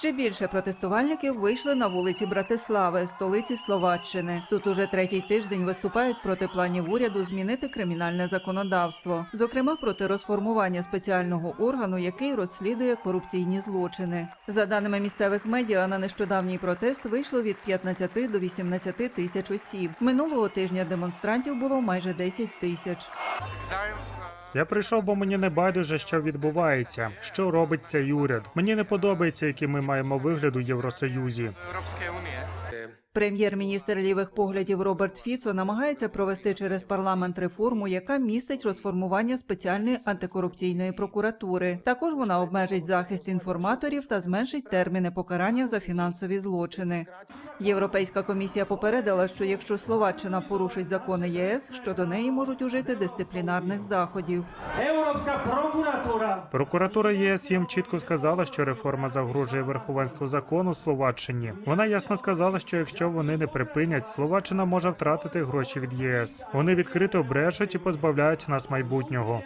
Ще більше протестувальників вийшли на вулиці Братислави, столиці Словаччини. Тут уже третій тиждень виступають проти планів уряду змінити кримінальне законодавство, зокрема проти розформування спеціального органу, який розслідує корупційні злочини. За даними місцевих медіа, на нещодавній протест вийшло від 15 до 18 тисяч осіб. Минулого тижня демонстрантів було майже 10 тисяч. Я прийшов, бо мені не байдуже, що відбувається, що робить цей уряд. Мені не подобається, який ми маємо вигляд у Євросоюзі. Прем'єр-міністр лівих поглядів Роберт Фіцо намагається провести через парламент реформу, яка містить розформування спеціальної антикорупційної прокуратури. Також вона обмежить захист інформаторів та зменшить терміни покарання за фінансові злочини. Європейська комісія попередила, що якщо Словаччина порушить закони ЄС, щодо неї можуть ужити дисциплінарних заходів. Európska prokuratúra Прокуратура ЄС їм чітко сказала, що реформа загрожує верховенству закону Словаччині. Вона ясно сказала, що якщо вони не припинять, Словаччина може втратити гроші від ЄС. Вони відкрито брешуть і позбавляють нас майбутнього.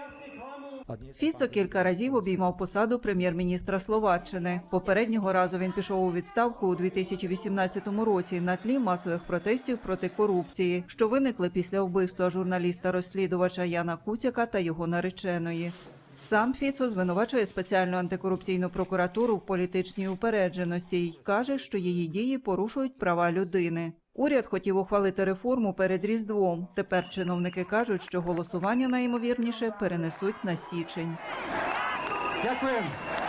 Фіцо кілька разів обіймав посаду прем'єр-міністра Словаччини. Попереднього разу він пішов у відставку у 2018 році на тлі масових протестів проти корупції, що виникли після вбивства журналіста-розслідувача Яна Куцяка та його нареченої. Сам Фіцо звинувачує спеціальну антикорупційну прокуратуру в політичній упередженості й каже, що її дії порушують права людини. Уряд хотів ухвалити реформу перед Різдвом. Тепер чиновники кажуть, що голосування найімовірніше перенесуть на січень. Ďakujem.